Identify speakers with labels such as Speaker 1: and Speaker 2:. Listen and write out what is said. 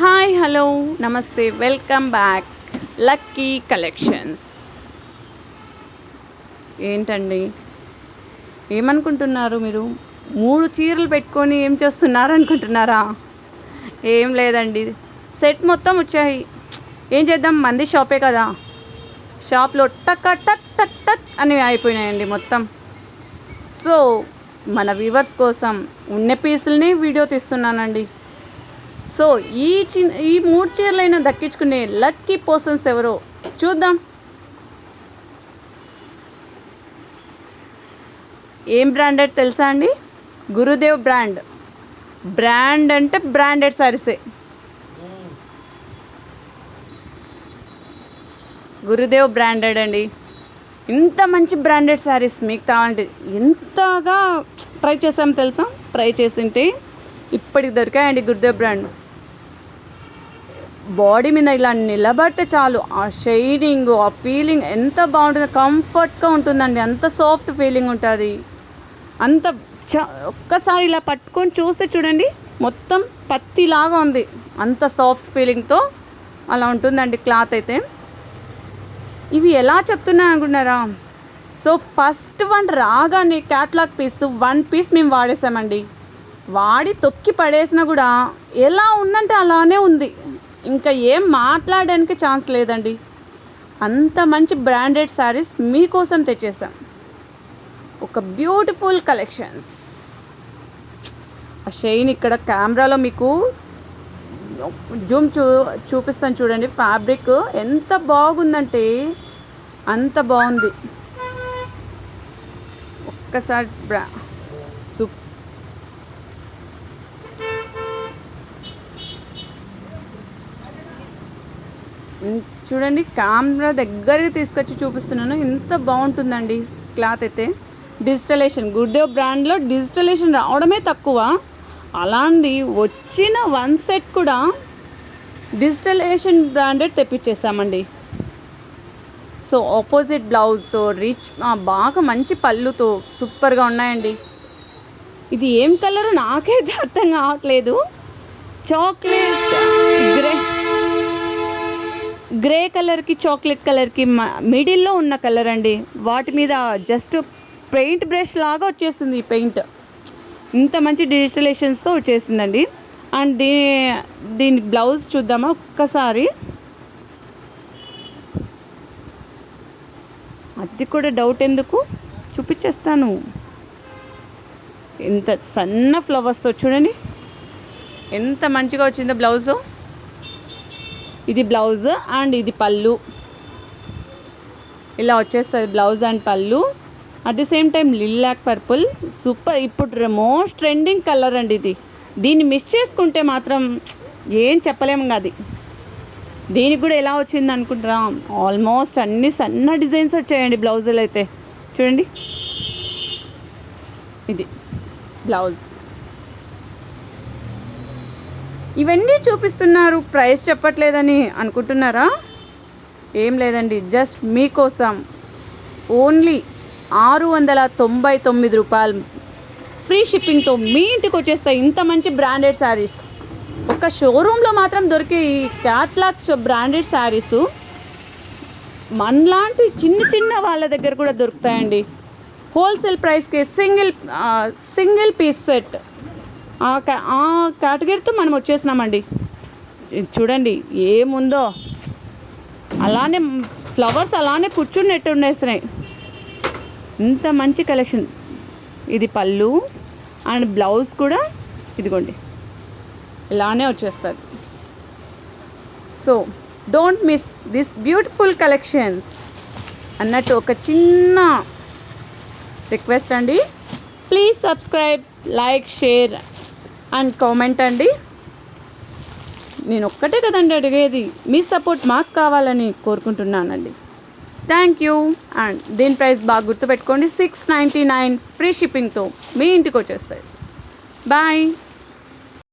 Speaker 1: Hi hello నమస్తే welcome back lucky collections ఏంటండి? ఏమనుకుంటున్నారు మీరు? మూడు చీరలు పెట్టుకొని ఏం చేస్తున్నారు అనుకుంటున్నారా ఏం లేదండి. సెట్ మొత్తం వచ్చాయి. ఏం చేద్దాం? మంది షాపే కదా. షాప్లో టక్ టక్ టక్ టక్ అని అయిపోయినాయండి మొత్తం. సో మన వ్యూవర్స్ కోసం ఉన్న పీసుల్ని వీడియో తీస్తున్నానండి. సో ఈ చిన్న ఈ మూడు చీరలైనా దక్కించుకునే లక్కీ పర్సన్స్ ఎవరో చూద్దాం. ఏం బ్రాండెడ్ తెలుసా అండి? గురుదేవ్ బ్రాండ్. బ్రాండ్ అంటే బ్రాండెడ్ సారీసే. గురుదేవ్ బ్రాండెడ్ అండి. ఇంత మంచి బ్రాండెడ్ శారీస్ మీకు కావాలంటే ఎంతగా ట్రై చేసాం తెలుసా? ట్రై చేసింటే ఇప్పటికి దొరికాయండి గురుదేవ్ బ్రాండ్. బాడీ మీద ఇలా నిలబడితే చాలు. ఆ షైనింగ్ ఆ ఫీలింగ్ ఎంత బాగుంటుంది కంఫర్ట్గా ఉంటుందండి. అంత సాఫ్ట్ ఫీలింగ్ ఉంటుంది. అంత చ ఒక్కసారి ఇలా పట్టుకొని చూస్తే చూడండి మొత్తం పత్తిలాగా ఉంది. అంత సాఫ్ట్ ఫీలింగ్తో అలా ఉంటుందండి క్లాత్ అయితే. ఇవి ఎలా చెప్తున్నా అనుకున్నారా సో ఫస్ట్ వన్ రాగానే క్యాట్లాగ్ పీస్ వన్ పీస్ మేము వాడేసామండి. వాడి తొక్కి పడేసినా కూడా ఎలా ఉందంటే అలానే ఉంది. ఇంకా ఏం మాట్లాడడానికి ఛాన్స్ లేదండి. అంత మంచి బ్రాండెడ్ శారీస్ మీకోసం తెచ్చేసాం ఒక బ్యూటిఫుల్ కలెక్షన్స్. ఆ షైన్ ఇక్కడ కెమెరాలో మీకు జూమ్ చూ చూపిస్తాను చూడండి. ఫ్యాబ్రిక్ ఎంత బాగుందంటే అంత బాగుంది. ఒక్కసారి బ్రా సూప్ చూడండి కెమెరా దగ్గరికి తీసుకొచ్చి చూపిస్తున్నాను. ఎంత బాగుంటుందండి క్లాత్ అయితే. డిజిటలేషన్ గుడ్ బ్రాండ్లో డిజిటలేషన్ రావడమే తక్కువ. అలాంటి వచ్చిన వన్ సెట్ కూడా డిజిటలేషన్ బ్రాండెడ్ తెప్పించేసామండి సో ఆపోజిట్ బ్లౌజ్తో రిచ్ బాగా మంచి పళ్ళుతో సూపర్గా ఉన్నాయండి. ఇది ఏం కలర్ నాకైతే అర్థం కావట్లేదు. చాక్లెట్ గ్రే గ్రే కలర్కి చాక్లెట్ కలర్కి మిడిల్లో ఉన్న కలర్ అండి. వాటి మీద జస్ట్ పెయింట్ బ్రష్ లాగా వచ్చేసింది ఈ పెయింట్. ఇంత మంచి డిజిటలేషన్స్తో వచ్చేసిందండి. అండ్ దీని దీని బ్లౌజ్ చూద్దామా ఒక్కసారి. అది కూడా డౌట్ ఎందుకు? చూపించేస్తాను ఎంత సన్న ఫ్లవర్స్తో చూడండి. ఎంత మంచిగా వచ్చిందో బ్లౌజు. ఇది బ్లౌజ్ అండ్ ఇది పళ్ళు. ఇలా వచ్చేస్తుంది బ్లౌజ్ అండ్ పళ్ళు. At the same time lilac purple super ఇప్పుడు మోస్ట్ ట్రెండింగ్ కలర్ అండి ఇది. దీన్ని మిస్ చేసుకుంటే మాత్రం ఏం చెప్పలేము అది. దీనికి కూడా ఎలా వచ్చింది అనుకుంటారా? ఆల్మోస్ట్ అన్ని సన్న డిజైన్స్ వచ్చాయండి బ్లౌజులు అయితే. చూడండి. ఇది బ్లౌజ్ ఇవన్నీ చూపిస్తున్నారు. ప్రైస్ చెప్పట్లేదని అనుకుంటున్నారా? ఏం లేదండి. జస్ట్ మీకోసం. ఓన్లీ ఆరు వందల తొంభై తొమ్మిది రూపాయలు. ఫ్రీ షిప్పింగ్తో మీ ఇంటికి వచ్చేస్తాయి ఇంత మంచి బ్రాండెడ్ శారీస్. ఒక షోరూంలో మాత్రం దొరికే ఈ క్యాట్లాగ్స్ బ్రాండెడ్ శారీస్ మనలాంటి చిన్న చిన్న వాళ్ళ దగ్గర కూడా దొరుకుతాయండి. హోల్సేల్ ప్రైస్కి సింగిల్ సింగిల్ పీస్ సెట్. ఆ ఆ కేటగిరీతో మనం వచ్చేసినామండి. చూడండి ఏముందో. అలానే ఫ్లవర్స్ అలానే కూర్చున్నట్టు ఉండేస్తున్నాయి ఇంత మంచి కలెక్షన్. ఇది పళ్ళు అండ్ బ్లౌజ్ కూడా ఇదిగోండి. ఇలానే వచ్చేస్తుంది. So don't miss this beautiful collections అన్నట్టు ఒక చిన్న రిక్వెస్ట్ అండి. Please subscribe like share. And comment అండి. నేను ఒక్కటే కదండి అడిగేది. మీ సపోర్ట్ మాకు కావాలని కోరుకుంటున్నానండి. థ్యాంక్ యూ అండ్ దీని ప్రైస్ బాగా గుర్తుపెట్టుకోండి. సిక్స్ నైంటీ నైన్ ఫ్రీ షిప్పింగ్తో మీ ఇంటికి వచ్చేస్తాయి. బాయ్